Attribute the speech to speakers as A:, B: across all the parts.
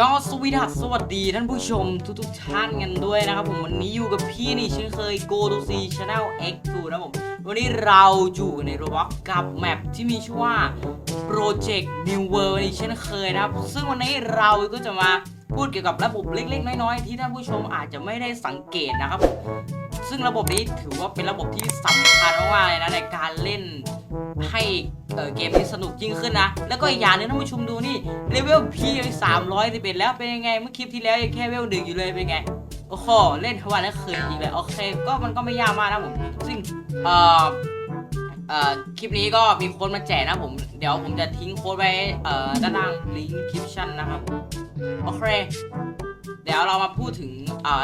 A: ยอดสวีดัสสวัสดีท่านผู้ชมทุกๆท่านกันด้วยนะครับผมวันนี้อยู่กับพี่นี่เช่นเคย Go to See Channel X2 นะครับผม วันนี้เราอยู่ในโรบอทกับแมปที่มีชื่อว่า Project New World นี่เช่นเคยนะครับ ซึ่งวันนี้เราก็จะมาพูดเกี่ยวกับระบบเล็กๆ น้อยๆ ที่ท่านผู้ชมอาจจะไม่ได้สังเกตนะครับผมซึ่งระบบนี้ถือว่าเป็นระบบที่สำคัญมากๆเลยนะในการเล่น ให้เเกมนี้สนุกยิ่งขึ้นนะ แล้วก็อีกอย่างนึงท่านผู้ชมดูนี่เลเวลพีสามร้อยสิบเอ็ดแล้วเป็นยังไงเมื่อคลิปที่แล้วยังแค่เลเวลหนึ่งอยู่เลยเป็นไงโอ้โหเล่นทั้งวันแล้วคืนอีกเลยโอเค ก็มันก็ไม่ยากมากนะผม ซึ่งเอ่อคลิปนี้ก็มีโค้ดมาแจกนะผม เดี๋ยวผมจะทิ้งโค้ดไว้ด้านล่างลิงก์คลิปชั่นนะครับ โอเค เดี๋ยวเรามาพูดถึง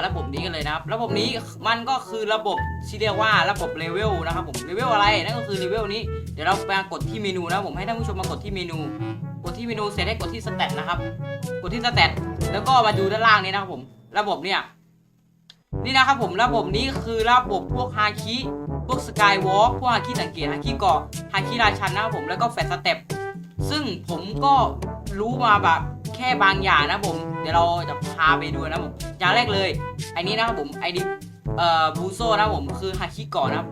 A: ระบบนี้กันเลยนะครับ ระบบนี้มันก็คือระบบที่เรียกว่าระบบเลเวลนะครับผม เลเวลอะไร นั่นก็คือเลเวลนี้ ดี๋ยวเราไปกดที่เมนูนะผมให้ท่านผู้ชมมากดที่เมนู กดที่เมนูเสร็จให้กดที่สเตตนะครับ กดที่สเตตแล้วก็มาดูด้านล่างนี้นะครับผม ระบบเนี่ย นี่นะครับผมระบบนี้คือระบบพวกฮาคิพวกสกายวอล์กพวกฮาคิสังเกตฮาคิเกาะฮาคิราชันนะครับผมแล้วก็แฟตสเต็ปซึ่งผมก็รู้มาแบบแค่บางอย่างนะผม เดี๋ยวเราจะพาไปดูนะผมอย่างแรกเลยไอ้นี้นะครับผมไอดิเอ่อบูโซนะผมคือฮาคิเกาะนะครับ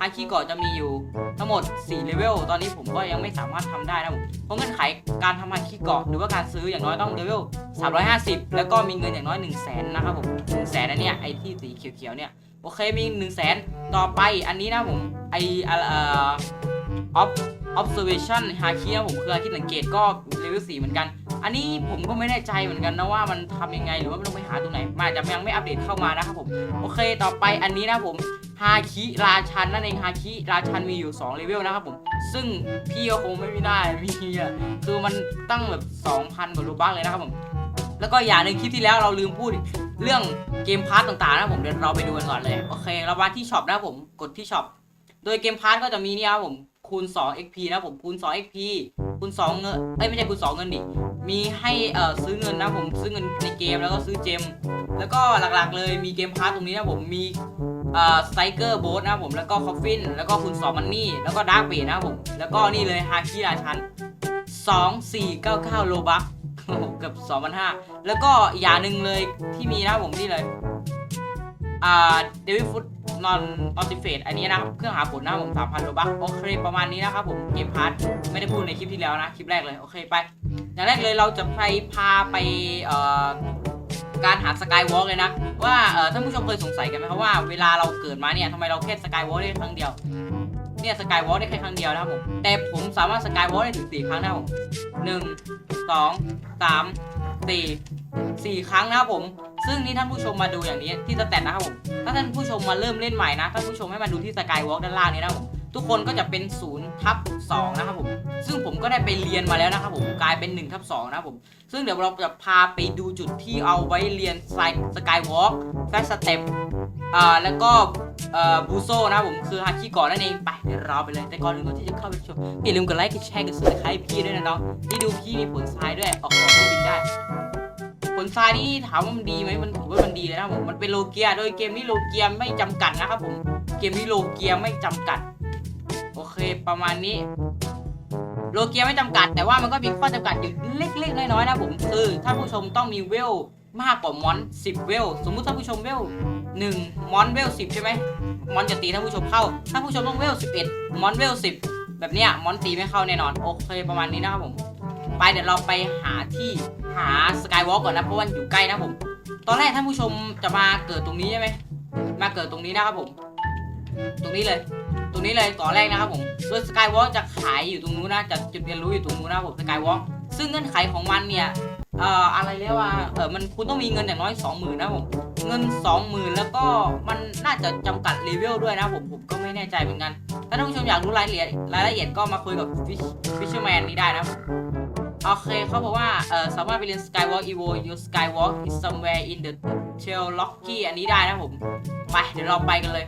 A: ฮาคิเกาะจะมีอยู่ทั้งหมด4เลเวลตอนนี้ผมก็ยังไม่สามารถทำได้นะผมเพราะเงื่อนไขการทำฮาคิเกาะหรือว่าการซื้ออย่างน้อยต้องเลเวล350 แล้วก็มีเงินอย่างน้อย 1 0 0 0 0แสนนะครับผม1 0 0 0 0แสนอันเนี้ยไอที่สีเขียวๆเนี่ยโอเคมี1 0 0 0 0แสนต่อไปอันนี้นะผมไอเอ่อ op observation ฮาคินะผมคือฮาคิสังเกตก็เลเวล4เหมือนกัน อันนี้ผมก็ไม่แน่ใจเหมือนกันนะว่ามันทำยังไงหรือว่ามันต้องไปหาตรงไหนมาจจะยังไม่อัปเดตเข้ามานะครับผมโอเคต่อไปอันนี้นะผมฮาคิราชันนั่นเองฮาคิราชันมีอยู่2เลเวลนะครับผมซึ่งพี่ก็คงไม่ได้มีอะคือมันตั้งแบบ 2,000กว่ารูบักเลยนะครับผมแล้วก็อย่างหนึ่งคลิปที่แล้วเราลืมพูดเรื่องเกมพาร์ตต่างๆนะผมเดี๋ยวเราไปดูกันก่อนเลยโอเคเรามาที่ช็อปนะผมกดที่ช็อปโดยเกมพาร์ตก็จะมีเนี่ยครับผมคูณ 2 XP นะครับผมคูณ 2 XP คูณ2เงินเอ้ยไม่ใช่คูณ2เงินดิ มีให้เอ่อซื้อเงินนะผมซื้อเงินในเกมแล้วก็ซื้อเจม แล้วก็หลักๆเลยมีเกมพาร์ตตรงนี้นะผมมีเอ่อไซเกอร์โบสนะผมแล้วก็คอฟฟินแล้วก็คูณ2มันนี่แล้วก็ดาร์กเบนะผมแล้วก็นี่เลยฮาคิราชัน2499โลบัคเกือบ2,500 แล้วก็อย่างหนึ่งเลยที่มีนะผมนี่เลยอ่าเดวิฟุตนอนนอนติเฟตอันนี้นะครับ เครื่องหาผลนะผม3,000โลบัคโอเค ประมาณนี้นะครับผมเกมพาร์ทไม่ได้พูดในคลิปที่แล้วนะ คลิปแรกเลย โอเค ไป อย่างแรกเลยเราจะไปพาไปการหาสกายวอล์กเลยนะ ว่าท่านผู้ชมเคยสงสัยกันไหมครับว่าเวลาเราเกิดมาเนี่ยทำไมเราแค่สกายวอล์กได้ครั้งเดียวเนี่ยสกายวอล์กได้แค่ครั้งเดียวนะครับผมแต่ผมสามารถสกายวอล์กได้ถึงสี่ครั้งนะครับผมหนึ่งสองสามสี่สี่ครั้งนะครับผม ซึ่งนี่ท่านผู้ชมมาดูอย่างนี้ที่สแตทนะครับผมถ้าท่านผู้ชมมาเริ่มเล่นใหม่นะท่านผู้ชมให้มาดูที่สกายวอล์กด้านล่างนี้นะครับผมทุกคนก็จะเป็น0 ทับ2นะครับผมซึ่งผมก็ได้ไปเรียนมาแล้วนะครับผมกลายเป็น1ทับ2นะครับผมซึ่งเดี๋ยวเราจะพาไปดูจุดที่เอาไว้เรียนสกายวอล์กแฟสเต็ปอ่าแล้วก็บูโซนะผมคือฮาคิก่อนนั่นเองไปเดี๋ยวเราไปเลยแต่ก่อนอื่นก่อนที่จะเข้าไปชมอย่าลืมกดไลค์กดแชร์กดซับสไครต์พี่ด้วยนะน้องที่ดูพี่มีผลทรายด้วยออกของที่บินได้ผลทรายนี่ถามว่ามันดีไหมมันถือว่ามันดีเลยนะผมมันเป็นโลเกียโดยเกมนี้โลเกียไม่จำกัดนะครับผมเกมนี้โลเกียไม่จำกัด โอเค ประมาณนี้ โลเกียไม่จำกัด แต่ว่ามันก็มีข้อจำกัดอยู่เล็กๆ น้อยๆ นะผมคือถ้าผู้ชมต้องมีเวลมากกว่ามอน10เวล สมมุติถ้าผู้ชมเวล1มอนเวล10ใช่ไหมมอนจะตีท่านผู้ชมเข้าถ้าผู้ชมต้องเวล11มอนเวล10แบบเนี้ยมอนตีไม่เข้าแน่นอน โอเค ประมาณนี้นะครับผม ไปเดี๋ยวเราไปหาที่หาสกายวอล์กก่อนนะเพราะว่าอยู่ใกล้นะผม ตอนแรกท่านผู้ชมจะมาเกิดตรงนี้ใช่ไหมมาเกิดตรงนี้นะครับผม ตรงนี้เลย ตรงนี้เลยก่อนแรกนะครับผมโดยสกายวอล์กจะขายอยู่ตรงนู้นนะจะจุดเรียนรู้อยู่ตรงนู้นนะผมสกายวอล์กซึ่งเงื่อนไขของมันเนี่ยเอ่ออะไรเรียกว่าเออมันคุณต้องมีเงินอย่างน้อย 20,000นะผมเงิน 20,000 แล้วก็มันน่าจะจำกัดเลเวลด้วยนะผมผมก็ไม่แน่ใจเหมือนกัน ถ้าท่านผู้ชมอยากรู้รายละเอียดรายละเอียดก็มาคุยกับฟิชเชอร์แมนนี้ได้นะโอเคเขาบอกว่าเออสามารถไปเรียน Skywalk Evo your Skywalk is somewhere in the Trail Locky อันนี้ได้นะผม ไปเดี๋ยวเราไปกันเลย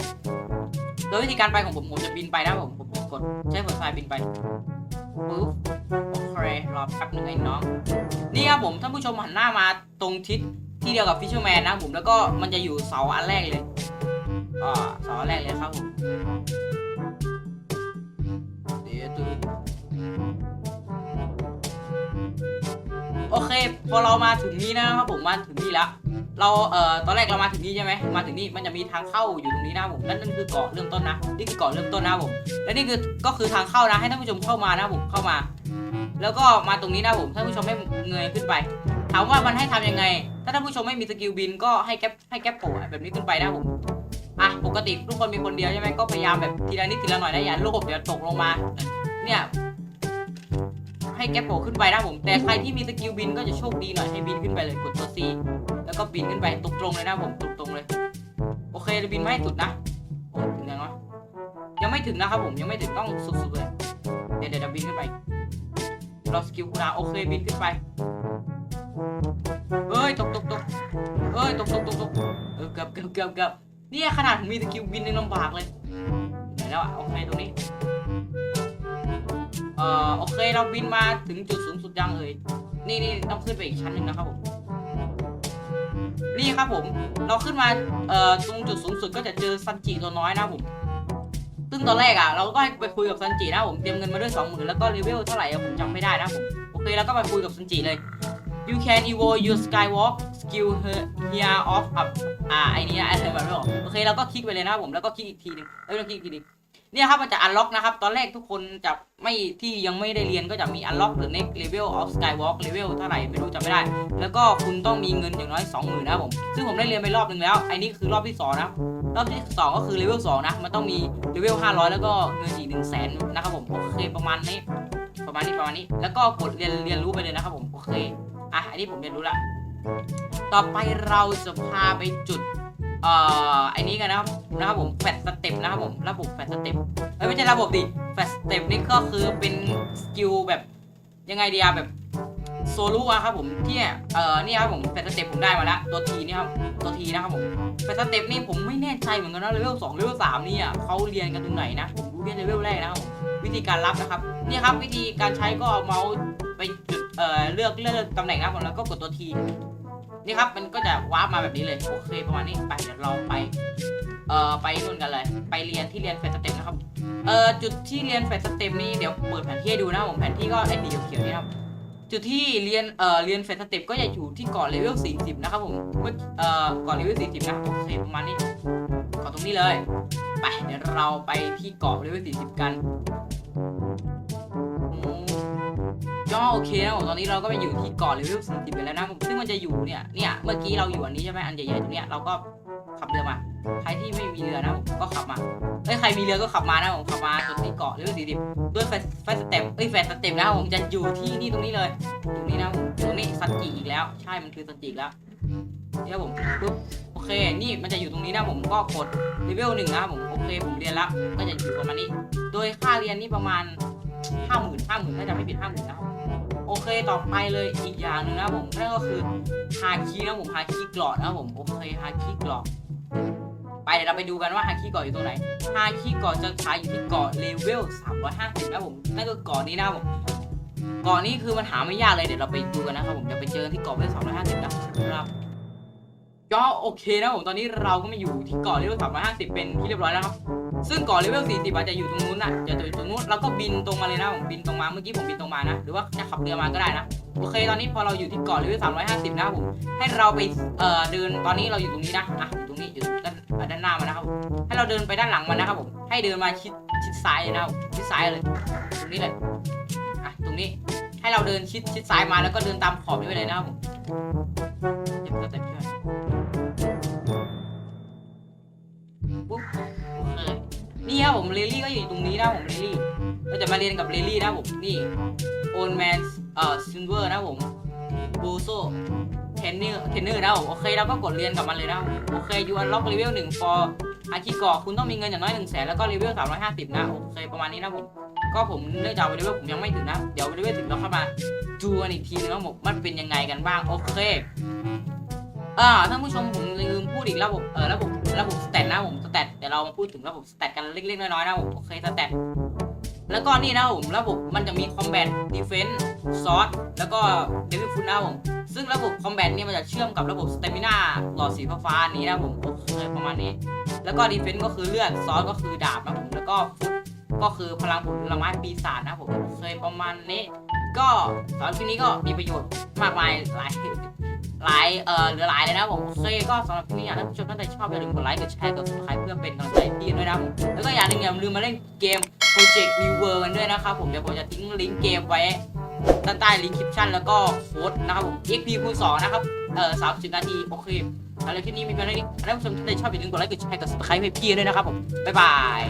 A: โดยวิธีการไปของผมผมจะบินไปนะผมผมกดใช้ผลไฟบินไปปุ๊บโอเครอแป๊บหนึงไอ้น้อง นี่ครับผมท่านผู้ชมหันหน้ามาตรงทิศที่เดียวกับฟิชเชอร์แมนนะผมแล้วก็มันจะอยู่เสาอันแรกเลยอ่าเสาอันแรกเลยครับผมเดี๋ยวดูโอเค พอเรามาถึงนี้นะครับผมมาถึงนี่แล้ว เราเอ่อตอนแรกเรามาถึงนี่ใช่ไหมมาถึงนี่มันจะมีทางเข้าอยู่ตรงนี้นะผมนั่นนั่นคือเกาะเริ่มต้นนะนี่คือเกาะเริ่มต้นนะผมและนี่คือก็คือทางเข้านะให้ท่านผู้ชมเข้ามานะผมเข้ามา แล้วก็มาตรงนี้นะผมท่านผู้ชมให้เงยขึ้นไป ถามว่ามันให้ทำยังไง ถ้าท่านผู้ชมไม่มีสกิลบินก็ให้แก๊ปให้แก๊ปโผล่แบบนี้ขึ้นไปนะผมอะปกติทุกคนมีคนเดียวใช่ไหมก็พยายามแบบทีละนิดทีละหน่อยนะอย่าโลภอย่าตกลงมา เนี่ยให้แก๊ปโผล่ขึ้นไปนะผมแต่ใครที่มีสกิลบินก็จะโชคดีหน่อยให้บินขึ้นไปเลยกดตัว C แล้วก็บินขึ้นไปตรงเลยนะครับผมตรงเลย โอเคเราบินไม่ให้สุดนะโอ้ถึงยังวะยังไม่ถึงนะครับผมยังไม่ถึงต้องสุดๆเลยเดี๋ยวเดี๋ยวจะบินขึ้นไปรอสกิลคูดาโอเคบินขึ้นไปเอ้ยตกตกตกเอ้ยตกตกตกตกเออเกือบเกือบเกือบเกือบเนี่ยขนาดผมมีสกิลบินยังลำบากเลยไหนแล้วอะโอเคตรงนี้เอ่อโอเคเราบินมาถึงจุดสูงสุดยังเอ่ยนี่นี่ต้องขึ้นไปอีกชั้นหนึ่งนะครับผม นี่ครับผม เราขึ้นมาเอ่อตรงจุดสูงสุดก็จะเจอซันจิตัวน้อยนะผมซึ่งตอนแรกอะเราก็ให้ไปคุยกับซันจินะผมเตรียมเงินมาด้วยสองหมื่นแล้วก็เลเวลเท่าไหร่ผมจำไม่ได้นะผมโอเคแล้วก็ไปคุยกับซันจิเลย you can evolve your skywalk skill here of up อ่าไอ้นี้นะอะไรแบบนี้โอเคเราก็คลิกไปเลยนะผมแล้วก็คลิกอีกทีหนึงเอ้ยไม่ต้องคลิกอีกทีนึง เนี่ยครับมันจะ unlock นะครับ ตอนแรกทุกคนจะไม่ที่ยังไม่ได้เรียนก็จะมี unlock the next level of skywalk level เท่าไหร่ไม่รู้จำไม่ได้ แล้วก็คุณต้องมีเงินอย่างน้อย 20,000นะครับผม ซึ่งผมได้เรียนไปรอบหนึ่งแล้วไอ้นี่คือรอบที่สองนะรอบที่ 2 ก็คือเลเวล2นะ มันต้องมีเลเวล500 แล้วก็เงินอีก1 0 0 0 0แสนนะครับผม โอเคประมาณนี้ ประมาณนี้ประมาณนี้ แล้วก็กดเรียนเรียนรู้ไปเลยนะครับผม โอเค อะ อันนี้ผมเรียนรู้ละ ต่อไปเราจะพาไปจุด เอ่อไอ้นี้กันนะครับนะครับผมแฟตสเต็ปนะครับผมระบบแฟตสเต็ปเอ้ยไม่ใช่ระบบดิแฟตสเต็ปนี่ก็คือเป็นสกิลแบบยังไงดีอะแบบโซลูอะครับผมที่เอ่อนี่ครับผมแฟตสเต็ปผมได้มาแล้วตัวทีนี่ครับตัวทีนะครับผมแฟตสเต็ปนี่ผมไม่แน่ใจเหมือนกันนะเลเวลสองเลเวลสามนี่อะเขาเรียนกันตรงไหนนะผมรู้เรียนเลเวลแรกนะครับผมวิธีการรับนะครับนี่ครับวิธีการใช้ก็เอาเมาส์ไปจุดเอ่อเลือกเลือกตำแหน่งนะครับผมแล้วก็กดตัวที นี่ครับมันก็จะวาร์ปมาแบบนี้เลยโอเคประมาณนี้ไปเดี๋ยวเราไปเอ่อไปนู่นกันเลย ไปเรียนที่เรียนแฟตสเต็ปนะครับเอ่อจุดที่เรียนแฟตสเต็ปนี่เดี๋ยวเปิดแผนที่ให้ดูนะผมแผนที่ก็ไอ้สีเขียวๆนี่ครับจุดที่เรียนเอ่อเรียนเฟสสเต็ปก็จะอยู่ที่เกาะเลเวล40 นะครับผมเมื่อเอ่อเกาะเลเวล40 นะโอเคประมาณนี้เกาะตรงนี้เลย ไปเดี๋ยวเราไปที่เกาะเลเวล40 กัน ก็โอเคนะผมตอนนี้เราก็ไปอยู่ที่เกาะเลเวล40ไปแล้วนะผมซึ่งมันจะอยู่เนี่ยเนี่ยเมื่อกี้เราอยู่อันนี้ใช่ไหมอันใหญ่ๆตรงเนี้ยเราก็ขับเรือมา ใครที่ไม่มีเรือนะผมก็ขับมาเอ้ยใครมีเรือก็ขับมานะผมขับมาจนที่เกาะเลเวล40ด้วยแฟสแฟสสเต็ปเอ้ยแฟสสเต็ปนะผมจะอยู่ที่นี่ตรงนี้เลยตรงนี้นะตรงนี้ซันจิอีกแล้ว ใช่มันคือซันจิอีกแล้วนี่ครับผมปุ๊บโอเค นี่มันจะอยู่ตรงนี้นะผมก็กดเลเวลหนึ่งนะผมโอเคผมเรียนแล้วก็จะอยู่ประมาณนี้ โดยค่าเรียนนี่ประมาณห้าหมื่นห้าหมื่นถ้าจะไม่ผิดห้าหมื่นนะ โอเคต่อไปเลยอีกอย่างหนึ่งนะผมนั่นก็คือฮาคีนะผมฮาคีกรอดนะผมโอเคฮาคีกรอดไปเดี๋ยวเราไปดูกันว่าฮาคีกรอดอยู่ตรงไหนฮาคีกรอดจะขายอยู่ที่เกาะเลเวล350นะผมนั่นก็เกาะนี้นะผมเกาะนี้คือมันหาไม่ยากเลยเดี๋ยวเราไปดูกันนะครับผมเดี๋ยวไปเจอที่เกาะเลเวล250นะครับก็โอเคนะผมตอนนี้เราก็มาอยู่ที่เกาะเลเวล350 เป็นที่เรียบร้อยแล้วครับ ซึ่งเกาะเลเวล40อาจจะอยู่ตรงนู้นน่ะจะอยู่ตรงนู้นเราก็บินตรงมาเลยนะผมบินตรงมาเมื่อกี้ผมบินตรงมานะ หรือว่าจะขับเรือมาก็ได้นะโอเคตอนนี้พอเราอยู่ที่เกาะเลเวล350นะครับผมให้เราไปเอ่อเดินตอนนี้เราอยู่ตรงนี้นะอะอยู่ตรงนี้อยู่ด้านด้านหน้ามันนะครับผมให้เราเดินไปด้านหลังมันนะครับผมให้เดินมาชิดชิดซ้ายเลยนะครับชิดซ้ายเลย ตรงนี้เลยอะตรงนี้ให้เราเดินชิดชิดซ้ายมาแล้วก็เดินตามขอบนี้ไปเลยนะครับผมเดี๋ยวก็จะช่วยปุ๊บ นี่ครับผมเรลลี่ก็อยู่ตรงนี้นะผมเรลลี่เราจะมาเรียนกับเรลลี่นะผมนี่โอนแมนเอ่อซิลเวอร์นะผมบูโซเทนเนอร์เทนเนอร์นะผมโอเคเราก็กดเรียนกับมันเลยนะโอเคยูอันล็อกเลเวลหนึ่ง for อาคิกอคุณต้องมีเงินอย่างน้อยหนึ่งแสนแล้วก็เลเวลสามร้อยห้าสิบนะโอเคประมาณนี้นะผมก็ผมเนื่องจากเลเวลผมยังไม่ถึงนะ เดี๋ยวเลเวลถึงเราเข้ามาดูกันอีกทีนึงว่าผมมันเป็นยังไงกันบ้างโอเค อ่าท่านผู้ชมผมลืมพูดอีกระบบเออระบบระบบสเตตนะผมสเตตเดี๋ยวเรามาพูดถึงระบบสเตตกันเล็กๆน้อยๆนะผมโอเคสเตตแล้วก็นี่นะผมระบบมันจะมีคอมแบทดีเฟน s ์ซอสแล้วก็เดวิฟุตนะผมซึ่งระบบคอมแบทเนี่ยมันจะเชื่อมกับระบบสเตมิน่าหลอดสีฟ้าๆนี้นะผมโอเคประมาณนี้ แล้วก็ดีเฟน s ์ก็คือเลือดซอสก็คือดาบนะผมแล้วก็ฟุตก็คือพลังผลไม้ปีศาจนะผมเคยประมาณนี้ ก็สำหรับคลิปนี้ก็มีประโยชน์มากมายหลาย หลายเอ่อเหลือหลายเลยนะผมโอเคก็สำหรับคลิปนี้อยากให้ผู้ชมท่านใดชอบอย่าลืมกดไลค์กดแชร์กด subscribe เพื่อเป็นกำลังใจพี่ด้วยนะครับผมแล้วก็อย่าลืมอย่าลืมมาเล่นเกม Project New World กันด้วยนะครับผมเดี๋ยวผมจะทิ้งลิงก์เกมไว้ด้านใต้ลิงก์คลิปชั่นแล้วก็โค้ดนะครับผม XP คูณ2นะครับเอ่อ30 นาทีโอเคแล้วคลิปนี้มีเพียงเท่านี้ถ้าผู้ชมท่านใดชอบอย่าลืมกดไลค์กดแชร์กด subscribe ให้พี่ด้วยนะครับผมบ๊ายบาย